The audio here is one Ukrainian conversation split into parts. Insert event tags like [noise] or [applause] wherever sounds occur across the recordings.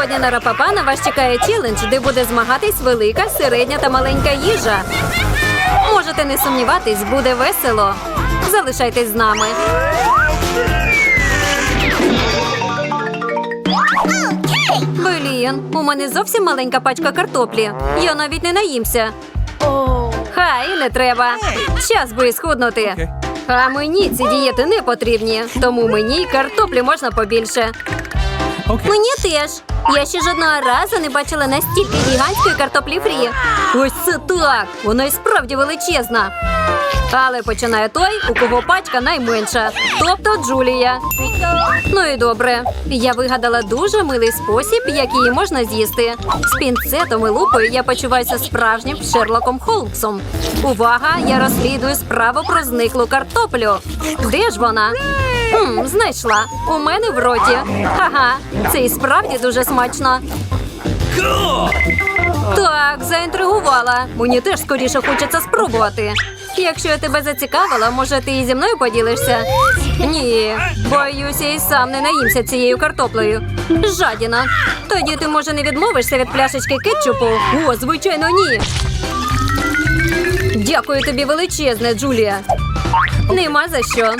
Сьогодні на Рапапа на вас чекає челендж, де буде змагатись велика, середня та маленька їжа. Можете не сумніватись, буде весело. Залишайтесь з нами. Блін, у мене зовсім маленька пачка картоплі. Я навіть не наїмся. Хай не треба. Час би схуднути. А мені ці дієти не потрібні, тому мені картоплі можна побільше. Мені теж. Я ще жодного разу не бачила настільки гігантської картоплі фрі. Ось це так! Вона і справді величезна. Але починає той, у кого пачка найменша, тобто Джулія. Ну і добре. Я вигадала дуже милий спосіб, як її можна з'їсти. З пінцетом і лупою я почуваюся справжнім Шерлоком Холмсом. Увага! Я розслідую справу про зниклу картоплю. Де ж вона? Хм, знайшла. У мене в роті. Ага, це і справді дуже смачно. Так, заінтригувала. Мені теж скоріше хочеться спробувати. Якщо я тебе зацікавила, може ти і зі мною поділишся? Ні, боюся, і сам не наїмся цією картоплею. Жадіна. Тоді ти, може, не відмовишся від пляшечки кетчупу? О, звичайно, ні. Дякую тобі величезне, Джулія. Нема за що.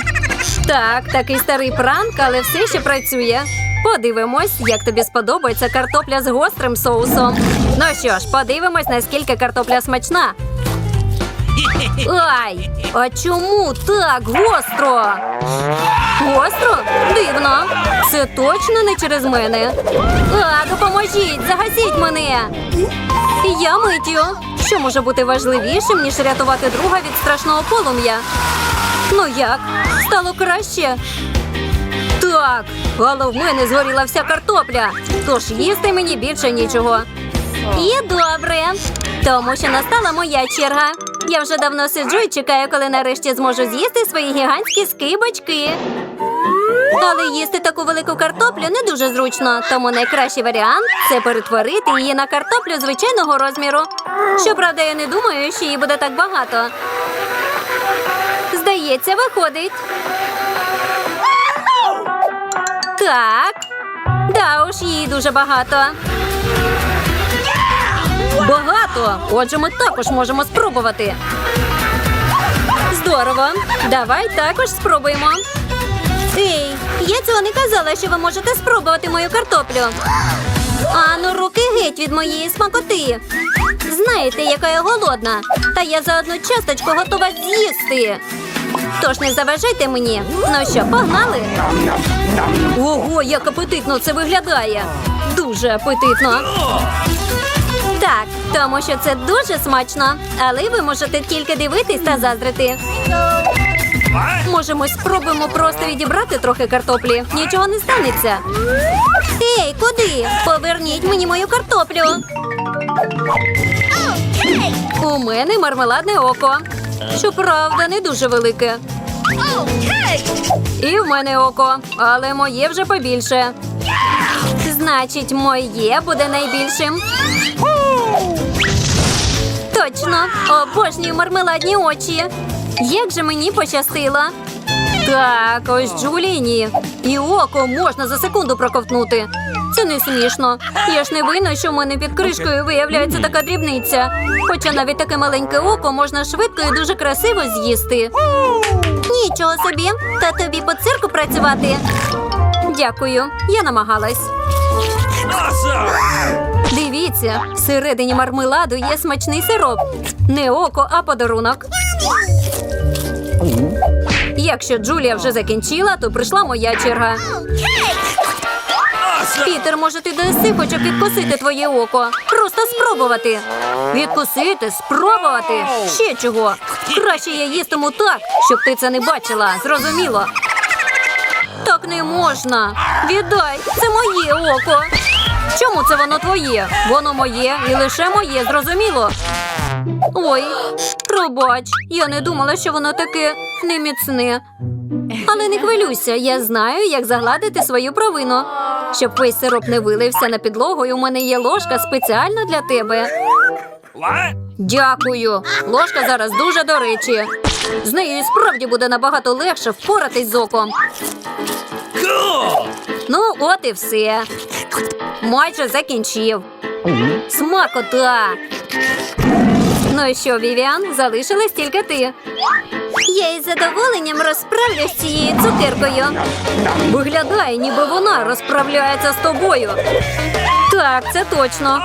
Так, такий старий пранк, але все ще працює. Подивимось, як тобі сподобається картопля з гострим соусом. Ну що ж, подивимось, наскільки картопля смачна. Ай! А чому так гостро? Гостро? Дивно. Це точно не через мене. А, допоможіть, загасіть мене. Я миттю. Що може бути важливішим, ніж рятувати друга від страшного полум'я? Ну як? Стало краще? Так, але в мене згоріла вся картопля. Тож їсти мені більше нічого. І добре, тому що настала моя черга. Я вже давно сиджу і чекаю, коли нарешті зможу з'їсти свої гігантські скибочки. Але їсти таку велику картоплю не дуже зручно, тому найкращий варіант це перетворити її на картоплю звичайного розміру. Щоправда, я не думаю, що її буде так багато. Здається, виходить. Так. Да уж, її дуже багато. Багато. Отже, ми також можемо спробувати. Здорово. Давай також спробуємо. Ей, я цього не казала, що ви можете спробувати мою картоплю. А ну руки геть від моєї смакоти. Знаєте, яка я голодна, та я за одну часточку готова з'їсти. Тож не заважайте мені. Ну що, погнали? Ого, як апетитно це виглядає. Дуже апетитно. Так, тому що це дуже смачно, але ви можете тільки дивитись та заздрити. Може, ми спробуємо просто відібрати трохи картоплі. Нічого не станеться. Ей, куди? Поверніть мені мою картоплю. У мене мармеладне око. Щоправда, не дуже велике. І в мене око, але моє вже побільше. Значить, моє буде найбільшим. Точно, обожнюю мармеладні очі. Як же мені пощастило. Так, ось Джуліні. І око можна за секунду проковтнути. Це не смішно. Я ж не винна, що в мене під кришкою виявляється така дрібниця. Хоча навіть таке маленьке око можна швидко і дуже красиво з'їсти. Нічого собі, та тобі по цирку працювати. Дякую, я намагалась. Дивіться, всередині мармеладу є смачний сироп. Не око, а подарунок. Якщо Джулія вже закінчила, то прийшла моя черга. Пітер, може, ти даси хоча б відкусити твоє око. Просто спробувати. Відкусити, спробувати. Ще чого. Краще я їстиму так, щоб ти це не бачила. Зрозуміло. Так не можна. Віддай, це моє око. Чому це воно твоє? Воно моє і лише моє, зрозуміло. Ой, пробач, я не думала, що воно таке неміцне. Але не хвилюйся, я знаю, як загладити свою провину. Щоб весь сироп не вилився на підлогу, і у мене є ложка спеціально для тебе. Дякую. Ложка зараз дуже до речі. З нею і справді буде набагато легше впоратись з оком. Ну, от і все. Майже закінчив. Смакота. Ну і що, Вівіан, залишилась тільки ти. Я із задоволенням розправлюсь з цією цукеркою. Виглядає, ніби вона розправляється з тобою. Так, це точно.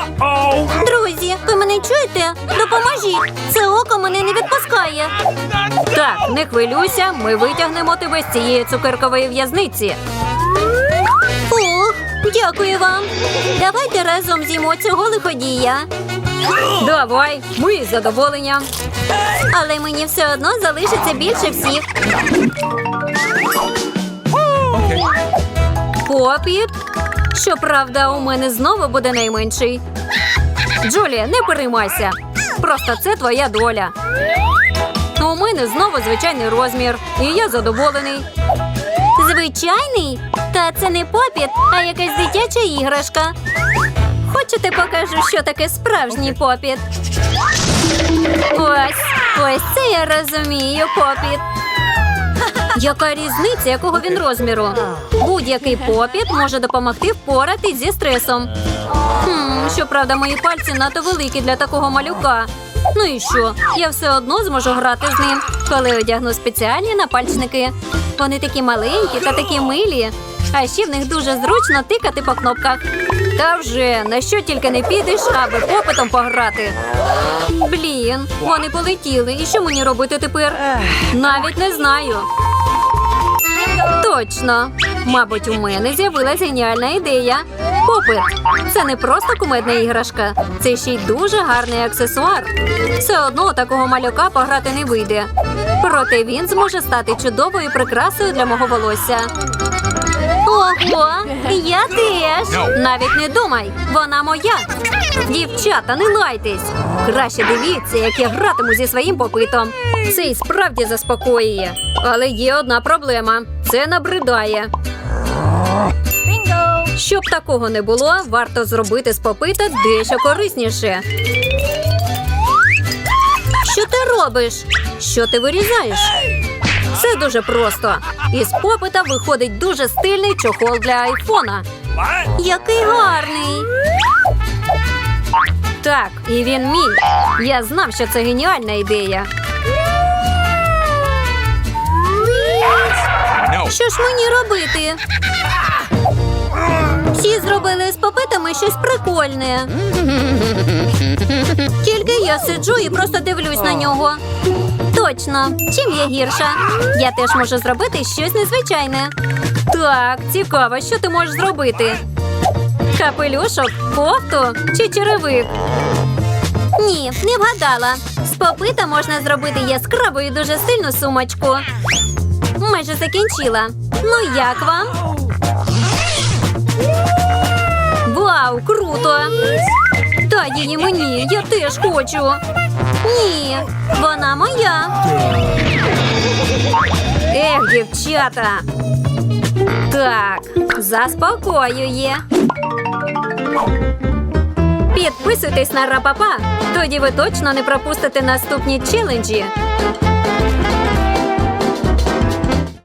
Друзі, ви мене чуєте? Допоможіть! Це око мене не відпускає. Так, не хвилюйся, ми витягнемо тебе з цієї цукеркової в'язниці. Ох, дякую вам. Давайте разом з'їмо цього лиходія. Давай, ми із задоволенням. Але мені все одно залишиться більше всіх. Попіт. Щоправда, у мене знову буде найменший. Джулі, не переймайся. Просто це твоя доля. У мене знову звичайний розмір, і я задоволений. Звичайний? Та це не попіт, а якась дитяча іграшка. Хочете покажу, що таке справжній попіт? Ось, ось це я розумію, попіт. [laughs] Яка різниця, якого він розміру? Будь-який попіт може допомогти впоратись зі стресом. Хм, щоправда, мої пальці надто великі для такого малюка. Ну і що? Я все одно зможу грати з ним, коли одягну спеціальні напальчники. Вони такі маленькі та такі милі. А ще в них дуже зручно тикати по кнопках. Та вже на що тільки не підеш, аби попитом пограти. Блін, вони полетіли. І що мені робити тепер? Навіть не знаю. Точно. Мабуть, у мене з'явилася геніальна ідея. Попит. Це не просто кумедна іграшка, це ще й дуже гарний аксесуар. Все одно такого малюка пограти не вийде. Проте він зможе стати чудовою прикрасою для мого волосся. Ого, я теж. Навіть не думай, вона моя. Дівчата, не лайтесь. Краще дивіться, як я гратиму зі своїм попитом. Це і справді заспокоює. Але є одна проблема: це набридає. Щоб такого не було, варто зробити з попита дещо корисніше. Що ти робиш? Що ти вирізаєш? Все дуже просто. Із попита виходить дуже стильний чохол для айфона. Який гарний. Так, і він мій. Я знав, що це геніальна ідея. Що ж мені робити? Всі зробили з попитами щось прикольне. Тільки я сиджу і просто дивлюсь на нього. Точно, чим я гірша? Я теж можу зробити щось незвичайне. Так, цікаво, що ти можеш зробити? Капелюшок, кофту чи черевик? Ні, не вгадала. З попита можна зробити яскраву і дуже стильну сумочку. Майже закінчила. Ну як вам? Вау, круто! Дай її мені, я теж хочу. Ні, вона моя. Ех, дівчата. Так, заспокоює. Підписуйтесь на Рапапа, тоді ви точно не пропустите наступні челенджі.